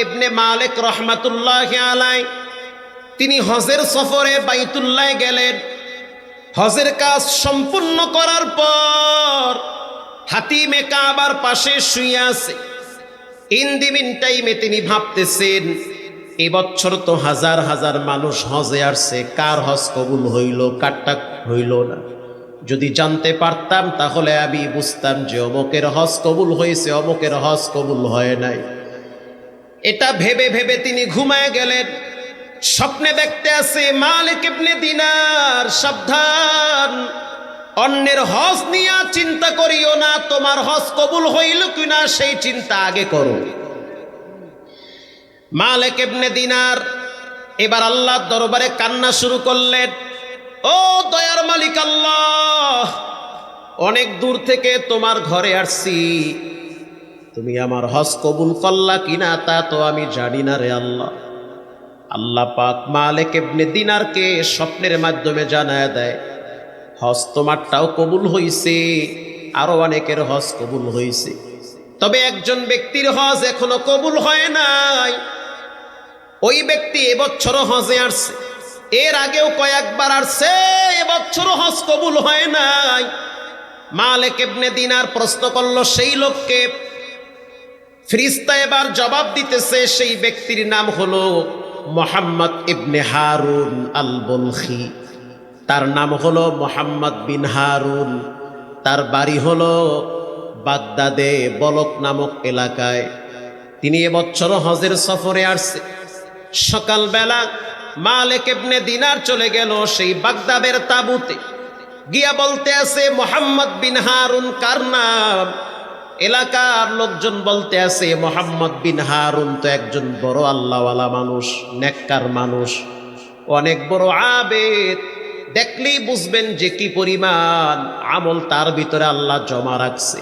ইবনে মালিক রহমাতুল্লাহ আলাই, তিনি হজের সফরে বাইতুল্লাহ গেলেন। হজের কাজ সম্পূর্ণ করার পর হাতিমে কাবার পাশে শুয়ে আছে। মিন টাইমে তিনি ভাবতেছেন এবছর তো হাজার হাজার মানুষ হজে আসছে, কার হজ কবুল হইল, কারটা হইল না। যদি জানতে পারতাম তাহলে আমি বুঝতাম যে অমকের হজ কবুল হয়েছে, অমকের হজ কবুল হয় নাই। এটা ভেবে ভেবে তিনি ঘুমায় গেলেন। স্বপ্নে দেখতে আছে মালিক ইবনে দিনার সাবধান। অন্যের হজ নিয়ে চিন্তা করিও না, তোমার হজ কবুল হইল কিনা সেই চিন্তা আগে করো। মালিক ইবনে দিনার এবার আল্লাহর দরবারে কান্না শুরু করলেন। ও দয়ার মালিক আল্লাহ, অনেক দূর থেকে তোমার ঘরে আসছি। তুমি আমার হজ কবুল করলা কিনা তা তো আমি জানি না রে আল্লাহ। আল্লাহ পাক মালেক এবনে দিনারকে স্বপ্নের মাধ্যমে জানায় দেয়, হজ তোমারটাও কবুল হইছে, আরও অনেকের হজ কবুল হইছে। তবে একজন ব্যক্তির হজ এখনও কবুল হয় নাই। ওই ব্যক্তি এবছর হজে আসছে, এর আগেও কয়েকবার আসছে এবছর হজ কবুল হয় নাই। মালেক এবনে দিনার প্রশ্ন করল, সেই লোককে ফ্রিস্তা এবার জবাব দিতেছে, সেই ব্যক্তির নাম হলো মোহাম্মদ ইবনে হারুন আল বলখি তার নাম হলো মোহাম্মদ বিন হারুন। তার বাড়ি হলো বাগদাদে বলক নামক এলাকায়। তিনি এবছর হজের সফরে আসছে। সকালবেলা মালেক ইবনে দিনার চলে গেল সেই বাগদাদের তাবুতে। গিয়া বলতে আছে, মোহাম্মদ বিন হারুন কার নাম? এলাকার লোকজন বলতে আছে, মোহাম্মদ বিন হারুন তো একজন বড় আল্লাহওয়ালা মানুষ, নেককার মানুষ, অনেক বড় আবেদ। দেখলেই বুঝবেন যে কি পরিমাণ আমল তার ভিতরে আল্লাহ জমা রাখছে।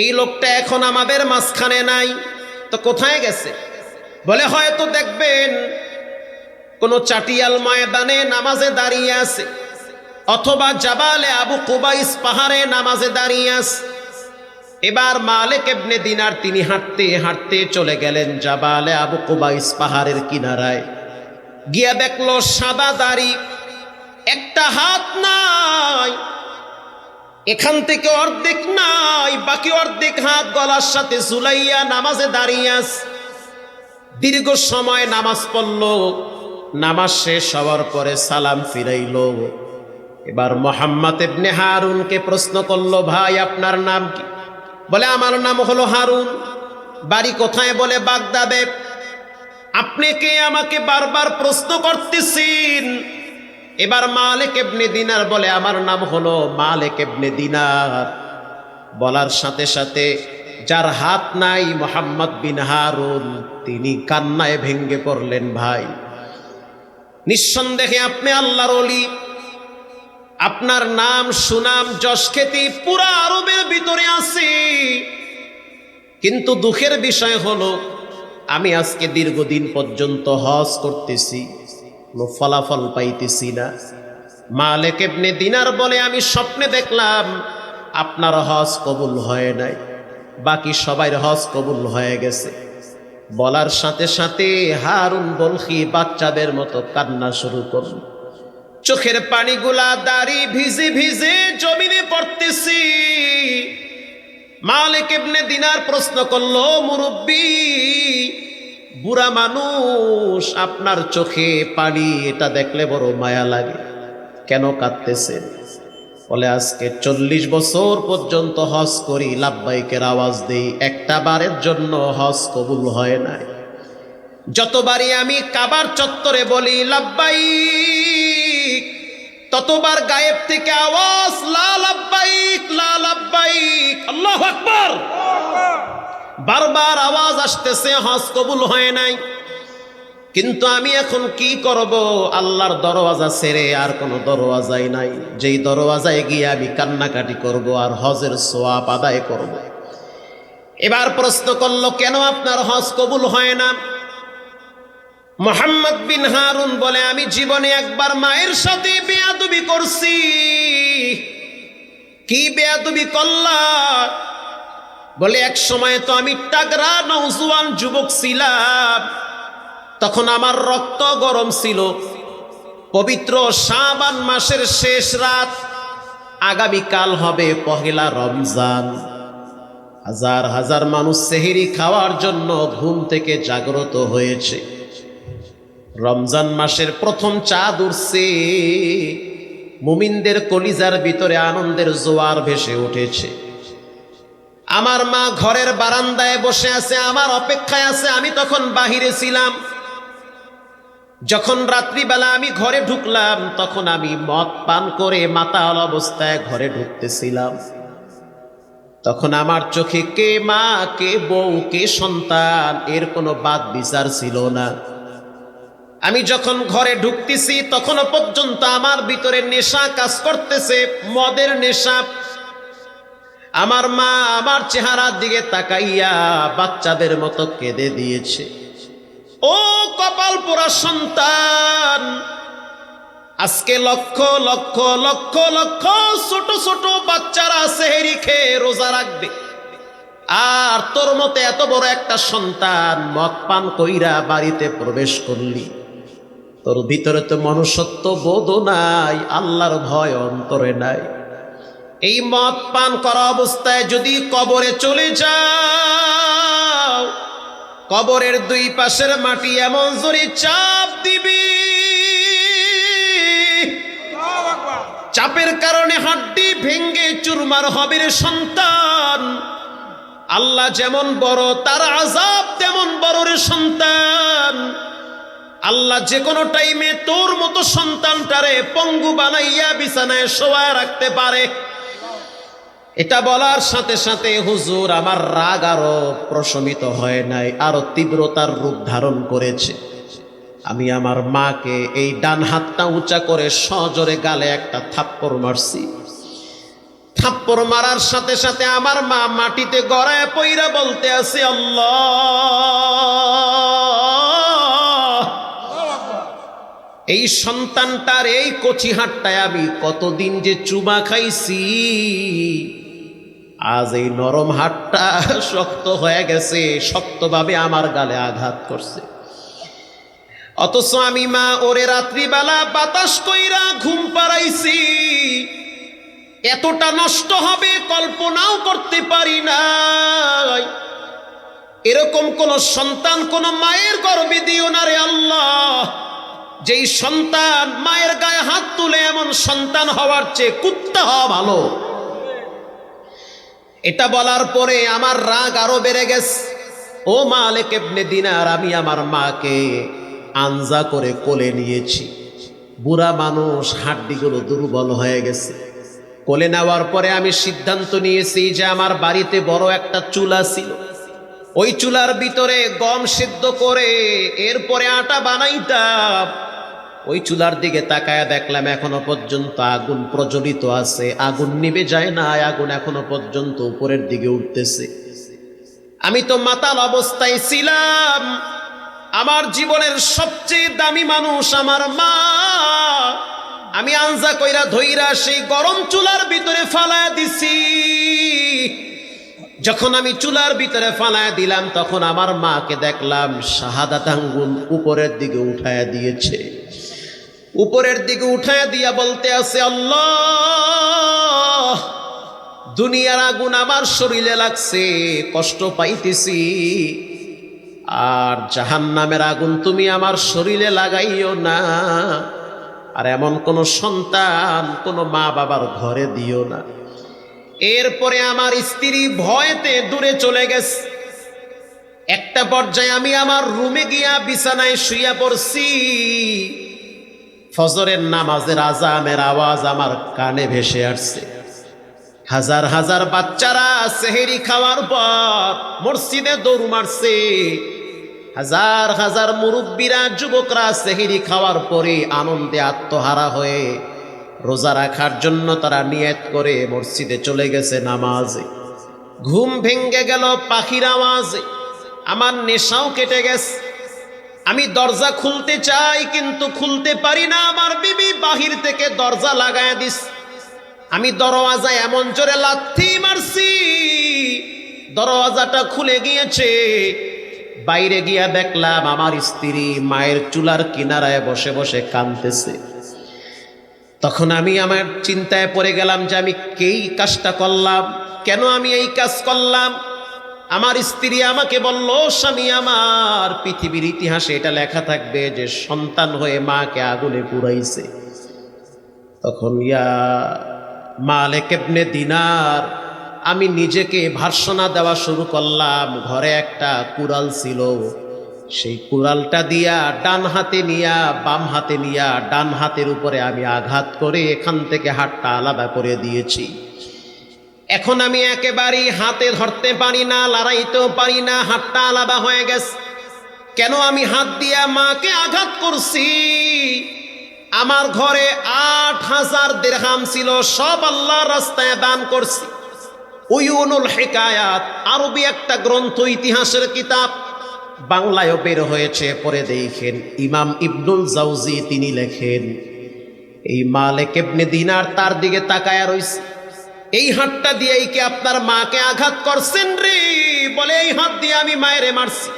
এই লোকটা এখন আমাদের মাঝখানে নাই, তো কোথায় গেছে? বলে, হয়তো দেখবেন কোনো চাটিয়াল ময়দানে নামাজে দাঁড়িয়ে আছে, অথবা জাবালে আবু কুবাইস পাহাড়ে নামাজে দাঁড়িয়ে আছে। এবার মালেক এবনে দিনার তিনি হাঁটতে হাঁটতে চলে গেলেন জাবালে আবু কুবাইস পাহাড়ের কিনারায়। গিয়া দেখল সাদা দাড়ি, একটা হাত নাই, এখান থেকে অর্ধেক নাই, বাকি অর্ধেক হাত গলার সাথে ঝুলাইয়া নামাজে দাঁড়িয়ে আস দীর্ঘ সময় নামাজ পড়ল, নামাজ শেষ হওয়ার পরে সালাম ফিরাইল। এবার মোহাম্মদ ইবনে হারুনকে প্রশ্ন করল, ভাই, আপনার নাম কি? বলে, আমার নাম হলো হারুন। বাড়ি কোথায়? বলে, বাগদাদে। আপনি কে? আমাকে বারবার প্রশ্ন করতেছেন। এবার মালেক এবনে দিনার বলে, আমার নাম হলো মালেক এবনে দিনার। বলার সাথে সাথে, যার হাত নাই মোহাম্মদ বিন হারুন, তিনি কান্নায় ভেঙ্গে পড়লেন ভাই। নিঃসন্দেহে আপনি আল্লাহর অলি আপনার নাম, সুনাম, যশ খ্যাতি পুরা আরবের ভিতরে আছে। কিন্তু দুঃখের বিষয় হলো, আমি আজকে দীর্ঘদিন পর্যন্ত হজ করতেছি ফলাফল পাইতেছি না। মালেক এমনি দিনার বলে, আমি স্বপ্নে দেখলাম, আপনার হজ কবুল হয় নাই, বাকি সবাই হজ কবুল হয়ে গেছে। বলার সাথে সাথে হারুন বলখি বাচ্চাদের মতো কান্না শুরু করল। চোখের পানিগুলা দাড়ি ভিজে ভিজে জমিনে পড়তেছি। মালিক ইবনে দিনার প্রশ্ন করল, মুরব্বী, বুড়া মানুষ, আপনার চোখে পানি, এটা দেখলে বড় মায়া লাগে। কেন কাঁদতেছে বলে, আজকে চল্লিশ বছর পর্যন্ত হজ করি, লাভবাইকের আওয়াজ দেই। একটা বারের জন্য হজ কবুল হয় নাই। যতবারই আমি কাবার চত্বরে বলি, লাভবাইক ততবার গায়েব থেকে আওয়াজ, লাল আব্বাইক লাল আব্বাইক। আল্লাহ আকবার। বারবার আওয়াজ আসতেছে, হজ কবুল হয় নাই। কিন্তু আমি এখন কি করব? আল্লাহর দরওয়াজা ছেড়ে আর কোনো দরওয়াজাই নাই। যেই দরওয়াজায় গিয়ে আমি কান্নাকাটি করব আর হজের সোয়াব আদায় করব। এবার প্রশ্ন করল, কেন আপনার হজ কবুল হয় না? মোহাম্মদ বিন হারুন বলে, আমি জীবনে একবার মায়ের সাথে বেয়াদবি করছি। কি বেয়াদবি করলা? বলে, এক সময় তো আমি টাগরা নৌজুয়ান যুবক ছিলাম, তখন আমার রক্ত গরম ছিল। পবিত্র শাবান মাসের শেষ রাত, আগামীকাল হবে পহেলা রমজান। হাজার হাজার মানুষ সেহেরি খাওয়ার জন্য ঘুম থেকে জাগ্রত হয়েছে। রমজান মাসের প্রথম চাঁদ উঠছে মুমিনদের কলিজার ভিতরে আনন্দের জোয়ার ভেসে উঠেছে। আমার মা ঘরের বারান্দায় বসে আছে, আমার অপেক্ষায় আছে, আমি তখন বাহিরে ছিলাম। যখন রাত্রিবেলা আমি ঘরে ঢুকলাম, তখন আমি মদ পান করে মাতাল অবস্থায় ঘরে ঢুকতেছিলাম। তখন আমার চোখে কে মা, কে বউ, কে সন্তান, এর কোনো বাদ বিচার ছিল না। আমি যখন ঘরে ঢুকতেছি, তখনও পর্যন্ত আমার ভিতরে নেশা কাজ করতেছে, মদের নেশা। আমার মা আমার চেহারার দিকে তাকাইয়া বাচ্চাদের মতো কেঁদে দিয়েছে। ও কপাল পোড়া সন্তান, আজকে লক্ষ লক্ষ লক্ষ লক্ষ ছোট ছোট বাচ্চারা সেহেরি খেয়ে রোজা রাখবে। আর তোর মতে এত বড় একটা সন্তান মদ পান কইরা বাড়িতে প্রবেশ করলি। তোর ভিতরে তো মনুষ্যত্ব বোধও নাই, আল্লাহর ভয় অন্তরে নাই। এই মদ পান করা অবস্থায় যদি কবরে চলে যাও, কবরের দুই পাশের মাটি এমন জোরে চাপ দিবি। চাপের কারণে হাড্ডি ভেঙ্গে চুরমার হবে সন্তান। আল্লাহ যেমন বড়, তার আজাব তেমন আল্লাহ যে কোনো টাইমে তোর মতো সন্তানটারে পঙ্গু বানাইয়া বিছানায় শোয়া রাখতে পারে। এটা বলার সাথে সাথে হুজুর আমার রাগ আরও প্রশমিত হয় নাই, আরও তীব্রতার রূপ ধারণ করেছে। আমি আমার মাকে এই ডান হাতটা উঁচা করে সজোরে গালে একটা থাপ্পড় মারছি। থাপ্পড় মারার সাথে সাথে আমার মা মাটিতে গড়ায় পইরা বলতে আছে, আল্লাহ এই সন্তানটার এই কচি হাটটায় আমি কতদিন যে চুমা খাইছি। আজ এই নরম হাটটা শক্ত হয়ে গেছে, শক্তভাবে আমার গালে আঘাত করছে। অথচ আমি মা, ওরে রাত্রিবেলা বাতাস কইরা ঘুম পাড়াইছি। এতটা নষ্ট হবে, কল্পনাও করতে পারি নাই। এরকম কোন সন্তান, কোন মায়ের গর্বে দিও না রে আল্লাহ। যেই সন্তান মায়ের গায়ে হাত তুলে এমন সন্তান হওয়ার চেয়ে কুত্তা হওয়া ভালো। এটা বলার পরে আমার রাগ আরও বেড়ে গেছে। ও মালেক এবনে দিনার, আমি আমার মাকে আনজা করে কোলে নিয়েছি। বুড়া মানুষ হাড্ডিগুলো দুর্বল হয়ে গেছে। কোলে নেওয়ার পরে আমি সিদ্ধান্ত নিয়েছি যে আমার বাড়িতে বড় একটা চুলা ছিল। ওই চুলার ভিতরে গম সিদ্ধ করে এরপরে আটা বানাইতাম। ওই চুলার দিকে তাকায়া দেখলাম এখনও পর্যন্ত আগুন প্রজ্বলিত আছে। আগুন নিবে যায় না আগুন এখনও পর্যন্ত উপরের দিকে উঠতেছে। আমি তো মাতাল অবস্থায় ছিলাম। আমার জীবনের সবচেয়ে দামি মানুষ আমার মা। আমি আনজা কইরা ধইরা সেই গরম চুলার ভিতরে ফালায়া দিছি। যখন আমি চুলার ভিতরে ফালায়া দিলাম, তখন আমার মাকে দেখলাম শাহাদাত আঙ্গুল উপরের দিকে উঠায় দিয়েছে। উপরের দিকে উঠায়া দিয়া বলতে আছে, আল্লাহ, দুনিয়ার আগুন আমার শরীরে লাগছে, কষ্ট পাইতেছি। আর জাহান নামের আগুন তুমি আমার শরীরে লাগাইও না। আর এমন কোন সন্তান কোনো মা বাবার ঘরে দিও না। এরপরে আমার স্ত্রী ভয়তে দূরে চলে গেছে। একটা পর্যায়ে আমি আমার রুমে গিয়া বিছানায় শুইয়া পড়ছি। ফজরের নামাজের আজামের আওয়াজ আমার কানে ভেসে আসছে। হাজার হাজার বাচ্চারা সেহেরি খাওয়ার পর মসজিদে দৌড় মারছে। হাজার হাজার মুরব্বীরা, যুবকরা সেহেরি খাওয়ার পরে আনন্দে আত্মহারা হয়ে রোজা রাখার জন্য তারা নিয়ত করে মসজিদে চলে গেছে নামাজে। ঘুম ভেঙ্গে গেল পাখির আওয়াজে। আমার নেশাও কেটে গেছে। আমি দরজা খুলতে চাই, কিন্তু খুলতে পারি না। আমার বিবি বাহির থেকে দরজা লাগায় দিস। আমি দরওয়াজায় এমন জোরে লাথি মারছি, দরওয়াজাটা খুলে গিয়েছে। বাইরে গিয়া দেখলাম আমার স্ত্রী মায়ের চুলার কিনারায় বসে বসে কাঁদতেছে। তখন আমি আমার চিন্তায় পড়ে গেলাম যে আমি কেই কাজটা করলাম, কেন আমি এই কাজ করলাম? আমার স্ত্রী আমাকে বলল স্বামী, আমার পৃথিবীর ইতিহাসে এটা লেখা থাকবে যে সন্তান হয়ে মাকে আগুনে পুড়াইছে। তখন, ইয়া মালেক এবনে দিনার, আমি নিজেকে ভার্সনা দেওয়া শুরু করলাম। ঘরে একটা কুড়াল ছিল। সেই কুড়ালটা দিয়া ডান হাতে নিয়া, বাম হাতে নিয়া, ডান হাতের উপরে আমি আঘাত করে এখান থেকে হাতটা আলাদা করে দিয়েছি। এখন আমি একেবারেই হাতে ধরতে পারি না, লড়াইতেও পারি না, হাতটা আলাদা হয়ে গেছে। কেন আমি হাত দিয়া মাকে আঘাত করছি? আমার ঘরে আট হাজার দেড়হাম ছিল, সব আল্লাহ রাস্তায় দান করছি। উয়ুনুল হেকায়াত, আরবি একটা গ্রন্থ, ইতিহাসের কিতাব। বাংলায়ও বের হয়েছে পরে দেখেন। ইমাম ইবনুল জাউজি তিনি লেখেন, এই মালেক ইবনে দিনার তার দিকে তাকায়া রইছে। এই হাতটা দিয়েই কি আপনার মাকে আঘাত করছেন রে? বলে, এই হাত দিয়ে আমি মায়েরে মারছি।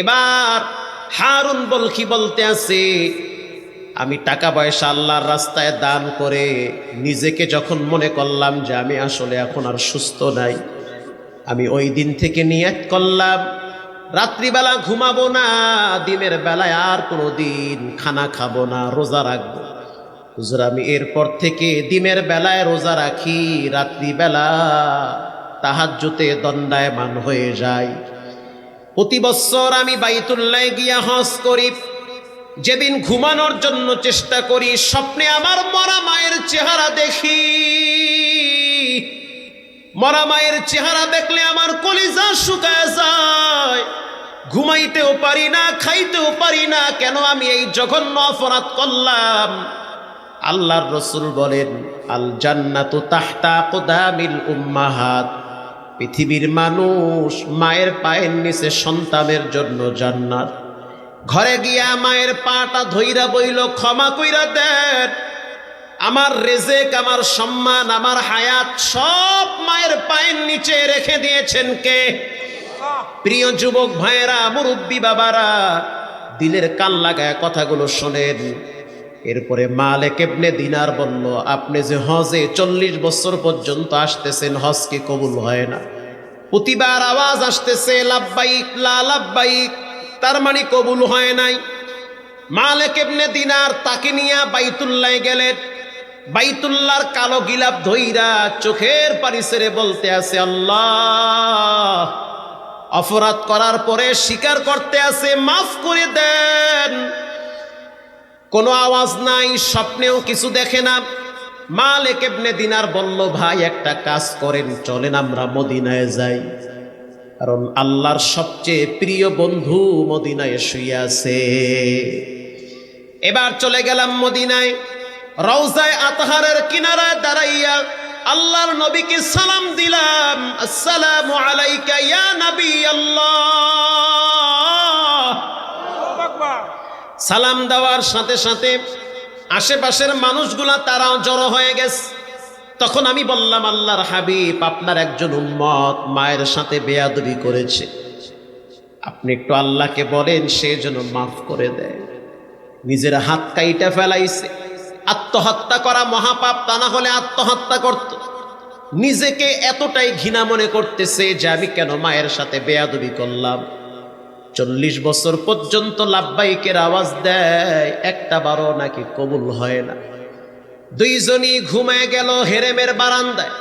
এবার হারুন বলকি বলতে আছে? আমি টাকা পয়সা আল্লাহর রাস্তায় দান করে নিজেকে যখন মনে করলাম যে আমি আসলে এখন আর সুস্থ নাই, আমি ওই দিন থেকে নিয়ত করলাম। রাত্রিবেলা ঘুমাবো না, দিনের বেলায় আর কোনো দিন খানা খাব না, রোজা রাখব হুজুর, আমি এরপর থেকে দিনের বেলায় রোজা রাখি, রাত্রিবেলা তাহাজ্জুতে দণ্ডায়মান হয়ে যায় প্রতি বছর আমি বাইতুল্লায় গিয়া হজ করি। যেদিন ঘুমানোর জন্য চেষ্টা করি, স্বপ্নে আমার মরা মায়ের চেহারা দেখি। মরা মায়ের চেহারা দেখলে আমার কলিজা শুকায় যায়। ঘুমাইতেও পারি না, খাইতেও পারি না, কেন আমি এই জঘন্য অপরাধ করলাম? আল্লাহর রসুল বলেন আল জান্নাতু তাহতা কোদামিল উম্মাহাত। পৃথিবীর মানুষ মায়ের পায়ের নিচে সন্তানের জন্য জান্নাত। ঘরে গিয়া মায়ের পাটা ধইরা বইল, ক্ষমা কইরা দেন। আমার রেজেক, আমার সম্মান, আমার হায়াত সব মায়ের পায়ের নিচে রেখে দিয়েছেন কে? প্রিয় যুবক ভাইয়েরা, মুরব্বী বাবারা, দিলের কান লাগায় কথাগুলো শোনেন। এরপরে মালেক এবনে দিনার বলল, আপনি যে হজে চল্লিশ বছর পর্যন্ত আসতেছেন, হজ কি কবুল হয় না? প্রতিবার আওয়াজ আসতেছে লাভবাইক লাভবাইক তার মানে কবুল হয় নাই। মালেক এবনে দিনার তাকে নিয়ে বাইতুল্লায় গেলেন। বাইতুল্লার কালো গিলাপ ধইরা চোখের পানি ছেড়ে বলতে আছে, আল্লাহ, অপরাধ করার পরে স্বীকার করতে আছে, মাফ করে দেন। কোনো আওয়াজ নাই, স্বপ্নেও কিছু দেখে না। মালেক এবনে দিনার বলল, ভাই, একটা কাজ করেন, চলেন আমরা মদিনায় যাই। কারণ আল্লাহর সবচেয়ে প্রিয় বন্ধু মদিনায় শুয়ে আছে। এবার চলে গেলাম মদিনায়। রওজায় আতহারের কিনারায় দাঁড়াইয়া আল্লাহর নবীকে সালাম দিলাম, আসসালামু আলাইকা ইয়া নবী আল্লাহ। সালাম দেওয়ার সাথে সাথে আশেপাশের মানুষগুলা তারাও জড়ো হয়ে গেছে। তখন আমি বললাম, আল্লাহর হাবিব আপনার একজন উম্মত মায়ের সাথে বেয়াদবি করেছে। আপনি একটু আল্লাহকে বলেন, সে যেন মাফ করে দেয়। নিজের হাত কাইটা ফেলাইছে। আত্মহত্যা করা মহাপাপ তা না হলে আত্মহত্যা করত। নিজেকে এতটাই ঘৃণা মনে করতেছে যে আমি কেন মায়ের সাথে বেয়াদবি করলাম? চল্লিশ বছর পর্যন্ত লাভবাইকের আওয়াজ দেয়, একটা বারো নাকি কবুল হয় না। দুইজনই ঘুমায় গেল হেরেমের বারান্দায়।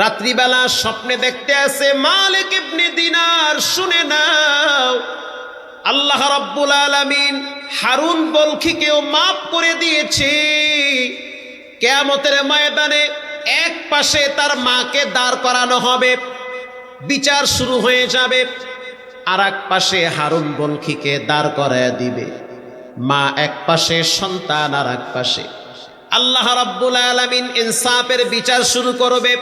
রাত্রিবেলা স্বপ্নে দেখতে আছে মালিক ইবনে দিনার, শুনে নাও, আল্লাহ রব্বুল আলামিন হারুন বলখিকেও মাফ করে দিয়েছে। কেয়ামতের ময়দানে এক পাশে তার মাকে দাঁড় করানো হবে, বিচার শুরু হয়ে যাবে। আর এক পাশে হারুন বলখিকে দাঁড় করায় দিবে। মা এক পাশে, সন্তান আর এক পাশে। আল্লাহ রাব্বুল আলামিন ইনসাফের বিচার শুরু করবে।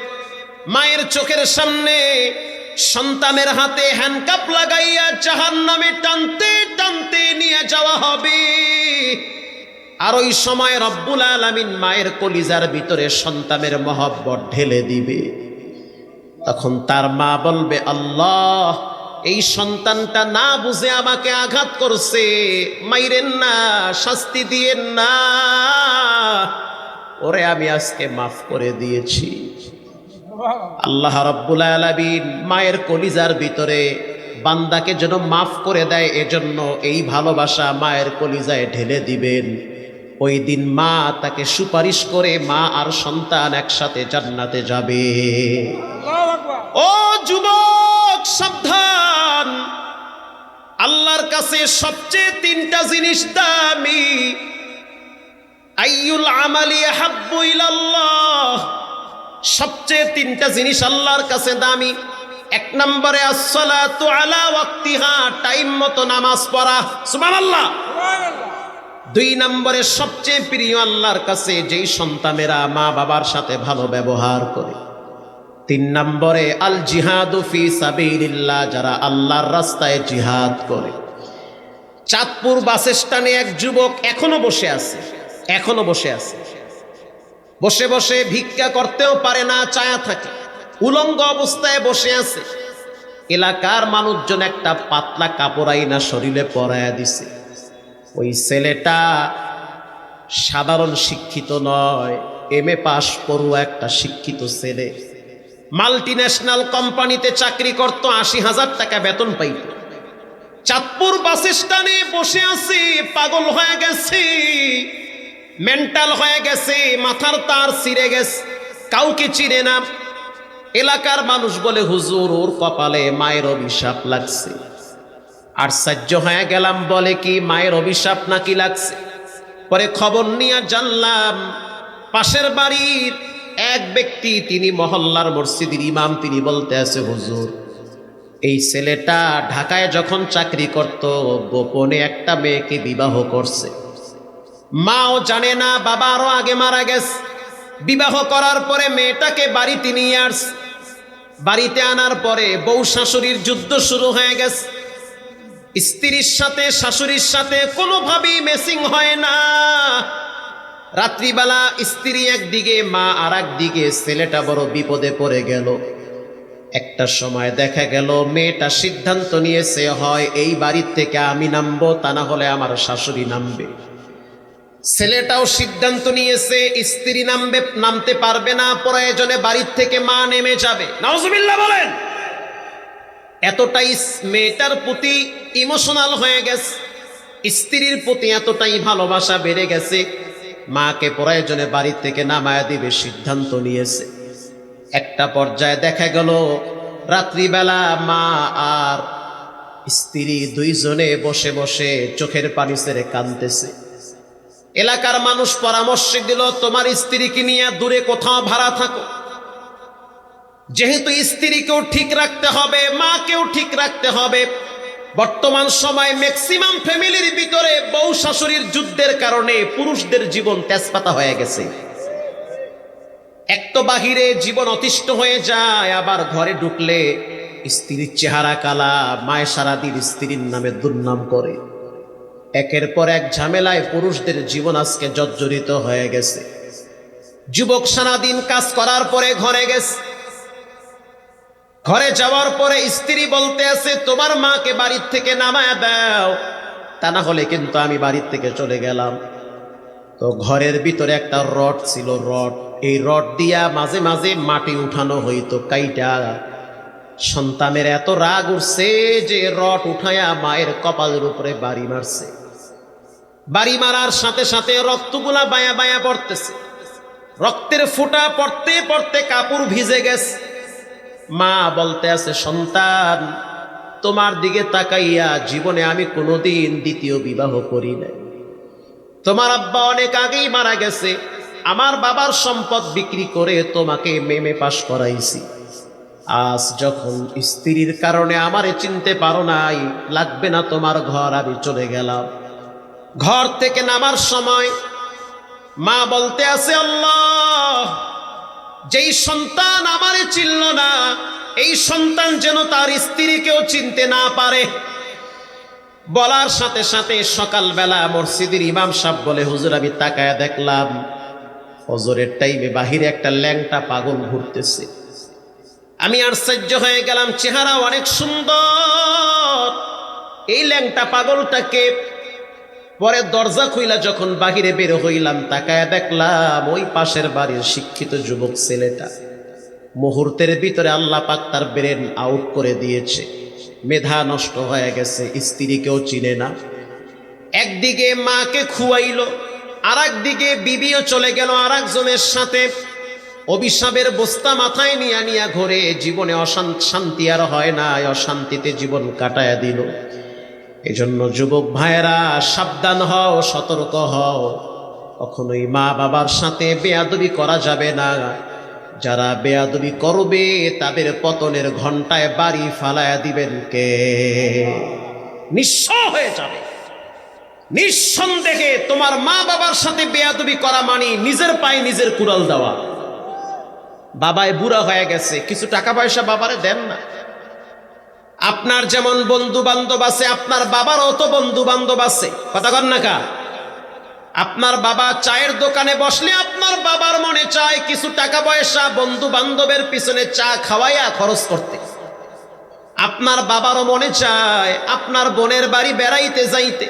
মায়ের চোখের সামনে সন্তানের হাতে হ্যান্ডকাপ লাগাইয়া জাহান নামে টানতে টানতে নিয়ে যাওয়া হবে। আর ওই সময় রব্বুল আলামিন মায়ের কলিজার ভিতরে সন্তানের মহব্বত ঢেলে দিবে। তখন তার মা বলবে, আল্লাহ এই সন্তানটা না বুঝে আমাকে আঘাত করছে। মাইরেন না, শাস্তি দিয়েন না। ওরে আমি আজকে মাফ করে দিয়েছি। আল্লাহ রব্বুল আলামিন মায়ের কলিজার ভিতরে বান্দাকে যেন মাফ করে দেয়, এজন্য এই ভালোবাসা মায়ের কলিজায় ঢেলে দিবেন। ওই দিন মা তাকে সুপারিশ করে মা আর সন্তান একসাথে জান্নাতে যাবে। ও যুবক, সাবধান। আল্লাহর কাছে সবচেয়ে তিনটা জিনিস দামি। আইয়ুল আমালি হাব্বু সবচেয়ে তিনটা জিনিস আল্লাহর কাছে দামি। এক নম্বরে আসসালাতু আলা ওয়াক্তিহা, টাইম মতো নামাজ পড়া। সুবহানাল্লাহ। দুই নম্বরে সবচেয়ে প্রিয় আল্লাহর কাছে যেই সন্তানেরা মা বাবার সাথে ভালো ব্যবহার করে। তিন নম্বরে আল জিহাদু ফি সাবিলিল্লাহ, যারা আল্লাহর রাস্তায় জিহাদ করে। চাঁদপুর বাস স্ট্যান্ডে এক যুবক এখনও বসে আছে, এখনও বসে আছে। বসে বসে ভিক্ষা করতেও পারে না, চায়া থাকে। উলঙ্গ অবস্থায় বসে আছে। এলাকার মানুষজন একটা পাতলা কাপড় আইনা শরীরে পরায়া দিছে। ওই ছেলেটা সাধারণ শিক্ষিত নয় এম এ পাশ পড়ুয়া একটা শিক্ষিত ছেলে। মাল্টি ন্যাশনাল কোম্পানিতে চাকরি করত, আশি হাজার টাকা বেতন পাইত। চাঁদপুর বাস স্ট্যান্ডে বসে আছি, পাগল হয়ে গেছি, মেন্টাল হয়ে গেছে, মাথার তার ছিঁড়ে গেছে, কাউকে চিনে না। এলাকার মানুষ বলে, হুজুর, ওর কপালে মায়ের অভিশাপ লাগছে। আশ্চর্য হয়ে গেলাম, বলে কি, মায়ের অভিশাপ নাকি লাগছে? পরে খবর নিয়ে জানলাম, পাশের বাড়ির এক ব্যক্তি তিনি মহল্লার মসজিদের ইমাম, তিনি বলতে আছে, হুজুর, এই ছেলেটা ঢাকায় যখন চাকরি করত, গোপনে একটা মেয়েকে বিবাহ করছে। মাও জানে না, বাবা আরও আগে মারা গেছে। বিবাহ করার পরে মেয়েটাকে বাড়িতে নিয়ে আস বাড়িতে আনার পরে বউ শাশুড়ির যুদ্ধ শুরু হয়ে গেছে। স্ত্রীর সাথে, শাশুড়ির সাথে কোনোভাবেই মেসিং হয় না। রাত্রিবেলা স্ত্রী একদিকে, মা আর দিকে ছেলেটা বড় বিপদে পড়ে গেল। একটা সময় দেখা গেল, মেয়েটা সিদ্ধান্ত নিয়েছে, হয় এই বাড়ির থেকে আমি নামবো, তা না হলে আমার শাশুড়ি নামবে। ছেলেটাও সিদ্ধান্ত নিয়েছে, স্ত্রী নামবে, নামতে পারবে না, প্রয়োজনে বাড়ির থেকে মা নেমে যাবে। নাউজুবিল্লাহ বলেন! এতটাই মেয়েটার প্রতি ইমোশনাল হয়ে গেছে। স্ত্রীর প্রতি এতটাই ভালোবাসা বেড়ে গেছে মাকে প্রয়োজনে বাড়ির থেকে নামায়া দিবে সিদ্ধান্ত নিয়েছে। একটা পর্যায়ে দেখা গেল, রাত্রিবেলা মা আর স্ত্রী দুইজনে বসে বসে চোখের পানি ছেড়ে কাঁদতেছে। এলাকার মানুষ পরামর্শ দিল, তোমার স্ত্রীকে নিয়ে দূরে কোথাও ভাড়া থাকো। যেহেতু স্ত্রীকেও ঠিক রাখতে হবে, মাকেও ঠিক রাখতে হবে বর্তমান সময় ম্যাক্সিমাম ফ্যামিলির ভিতরে বউ শাশুড়ির যুদ্ধের কারণে পুরুষদের জীবন তেজপাতা হয়ে গেছে। এক তো বাহিরে জীবন অতিষ্ঠ হয়ে যায়, আবার ঘরে ঢুকলে স্ত্রীর চেহারা কালা মায় সারাদিন স্ত্রীর নামে দুর্নাম করে। একের পর এক ঝামেলায় পুরুষদের জীবন আজকে জর্জরিত হয়ে গেছে। যুবক সারাদিন কাজ করার পরে ঘরে গেছে। ঘরে যাওয়ার পরে স্ত্রী বলতে আছে, তোমার মাকে বাড়ির থেকে নামায় দাও। তা না হলে কিন্তু আমি বাড়ির থেকে চলে গেলাম। তো ঘরের ভিতরে একটা রড ছিল, রড। এই রড দিয়া মাঝে মাঝে মাটি উঠানো হইতো, কাইটা। সন্তানের এত রাগ উঠছে যে রড উঠায়া মায়ের কপালের উপরে বাড়ি মারছে। বাড়ি মারার সাথে সাথে রক্তগুলা বায়া বায়া পড়তেছে। রক্তের ফুটা পড়তে পড়তে কাপড় ভিজে গেছে। মা বলতে আছে, সন্তান, তোমার দিকে তাকাইয়া জীবনে আমি কোনোদিন দ্বিতীয় বিবাহ করি নাই। তোমার আব্বা অনেক আগেই মারা গেছে, আমার বাবার সম্পদ বিক্রি করে তোমাকে মেমে পাশ করাইছি। আজ যখন স্ত্রীর কারণে আমারে চিনতে পারো নাই, লাগবে না তোমার ঘর, আমি চলে গেলাম। ঘর থেকে নামার সময় মা বলতে আছে, আল্লাহ যেই সন্তান আমারে চিনল না, এই সন্তান যেন তার স্ত্রীকেও চিনতে না পারে। বলার সাথে সাথে সকালবেলা মসজিদের ইমাম সাহেব বলে, হুজুর, আমি তাকায় দেখলাম হজরের টাইমে বাহিরে একটা ল্যাংটা পাগল ঘুরতেছে। আমি আশ্চর্য হয়ে গেলাম চেহারা অনেক সুন্দর। এই ল্যাংটা পাগলটাকে পরে দরজা খুইলা যখন বাহিরে বের হইলাম, তাকায় দেখলাম ওই পাশের বাড়ির শিক্ষিত যুবক ছেলেটা। মুহূর্তের ভিতরে আল্লাহ পাক তার ব্রেন আউট করে দিয়েছে। মেধা নষ্ট হয়ে গেছে, স্ত্রীকেও চিনে না। একদিকে মাকে খুয়াইল আর একদিকে বিবিও চলে গেল আর একজনের সাথে। অভিশাপের বস্তা মাথায় নিয়ে নিয়ে ঘরে জীবনে অশান্তি শান্তি আর হয় না অশান্তিতে জীবন কাটায় দিল। এজন্য যুবক ভাইয়েরা, সাবধান হও, সতর্ক হও। কখনোই মা বাবার সাথে বেয়াদবি করা যাবে না। যারা বেয়াদবি করবে, তাদের পতনের ঘন্টায় বাড়ি ফালায়া দিবেন কে? নিঃস্ব হয়ে যাবে। নিঃসন্দেহে তোমার মা বাবার সাথে বেয়াদবি করা মানি নিজের পায়ে নিজের কুড়াল দেওয়া। বাবায় বুড়া হয়ে গেছে, কিছু টাকা পয়সা বাবারে দেন না। আপনার যেমন বন্ধু বান্ধব আছে, আপনার বাবারও তো বন্ধু বান্ধব আছে। কথা কন না আপনার বাবা চায়ের দোকানে বসলে আপনার বাবার মনে চায় কিছু টাকা পয়সা বন্ধু বান্ধবের পিছনে চা খাওয়াইয়া খরচ করতে। আপনার বাবারও মনে চায় আপনার বোনের বাড়ি বেড়াইতে যাইতে।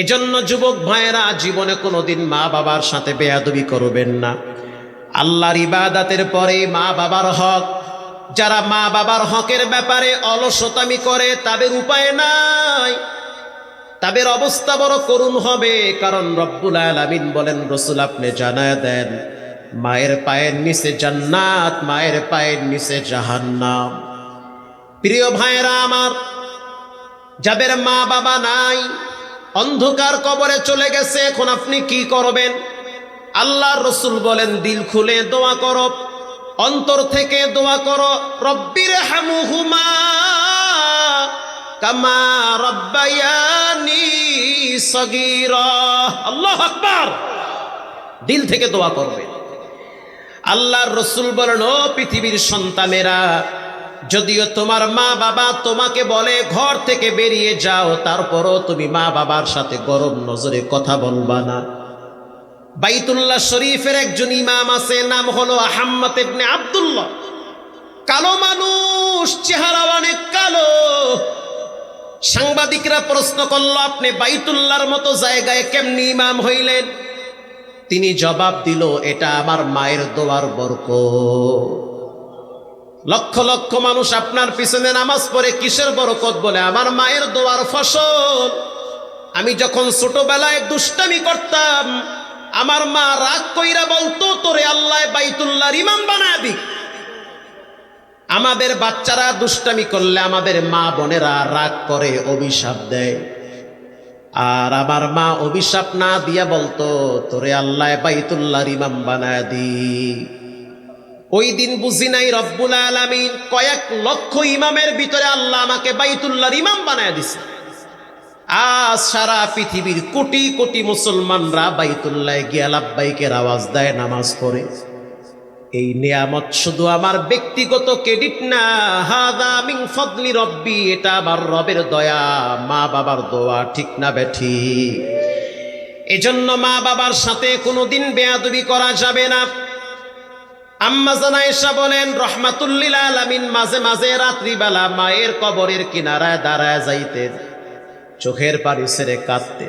এজন্য যুবক ভাইয়েরা, জীবনে কোনোদিন মা বাবার সাথে বেয়াদবি করবেন না। আল্লাহর ইবাদাতের পরে মা বাবার হক যারা মা বাবার হকের ব্যাপারে অলসতামি করে, তাদের উপায় নাই। তাদের অবস্থা বড় করুণ হবে, কারণ রব্বুল আলামিন বলেন, রসুল আপনি জানায় দেন, মায়ের পায়ের নিচে জান্নাত, মায়ের পায়ের নিচে জাহান্নাম। প্রিয় ভাইয়েরা আমার, যাদের মা বাবা নাই, অন্ধকার কবরে চলে গেছে, এখন আপনি কি করবেন? আল্লাহর রসুল বলেন, দিল খুলে দোয়া করো। অন্তর থেকে দোয়া করো, রব্বির হামুহুমা কামা রব্বায়ানি সগীরা। আল্লাহ আকবার। দিল থেকে দোয়া করবে। আল্লাহর রসুল বলেন, ও পৃথিবীর সন্তানেরা, যদিও তোমার মা বাবা তোমাকে বলে ঘর থেকে বেরিয়ে যাও, তারপরও তুমি মা বাবার সাথে গরম নজরে কথা বলবা না। বাইতুল্লাহ শরীফের একজন ইমাম আছে, নাম হলো আহাম্মদ ইবনে আব্দুল্লাহ। কালো মানুষ, চেহারা অনেক কালো। সাংবাদিকরা প্রশ্ন করল, আপনি বাইতুল্লাহর মতো জায়গায় কেমনি ইমাম হইলেন? তিনি জবাব দিল, এটা আমার মায়ের দোয়ার বরক লক্ষ লক্ষ মানুষ আপনার পিছনে নামাজ পড়ে, কিসের বরকত বলে, আমার মায়ের দোয়ার ফসল। আমি যখন ছোটবেলায় দুষ্টামি করতাম আমার মা রাগ কইরা বলতো, তোরে আল্লাহ বাইতুল্লাহর ইমাম দিক আমাদের বাচ্চারা দুষ্টামি করলে আমাদের মা বোনেরা রাগ করে, অভিশাপ দেয়। আর আমার মা অভিশাপ না দিয়া বলতো, তোরে আল্লাহ বাইতুল্লাহর ইমাম বানায় দি। ওই দিন বুঝি নাই রব্বুল আলামিন কয়েক লক্ষ ইমামের ভিতরে আল্লাহ আমাকে বাইতুল্লাহর ইমাম বানায় দিছে। আজ সারা পৃথিবীর কোটি কোটি মুসলমানরা বাইতুল্লাহ গিয়া লাব্বাইকের আওয়াজ দেয়, নামাজ পড়ে। এই নিয়ামত শুধু আমার ব্যক্তিগত ক্রেডিট না, হাদা মিং ফদলি রব্বি, এটা আমার রবের দয়া, মা বাবার দোয়া, ঠিক না বেঠি? এজন্য মা বাবার সাথে কোনোদিন বেয়াদবি করা যাবে না। আম্মা জানাইশা বলেন, রহমাতুল্লিল আলামিন মাঝে মাঝে রাত্রিবেলা মায়ের কবরের কিনারায় দাঁড়ায় যাইতেন। চোখের পানি ছেড়ে কাঁদতে।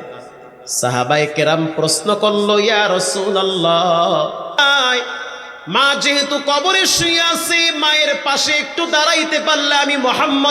সাহাবাই কেরাম প্রশ্ন করল, ইয়া মা যেহেতু কবরে শুয়ে আছে, মায়ের পাশে একটু দাঁড়াইতে পারলে আমি মোহাম্মদ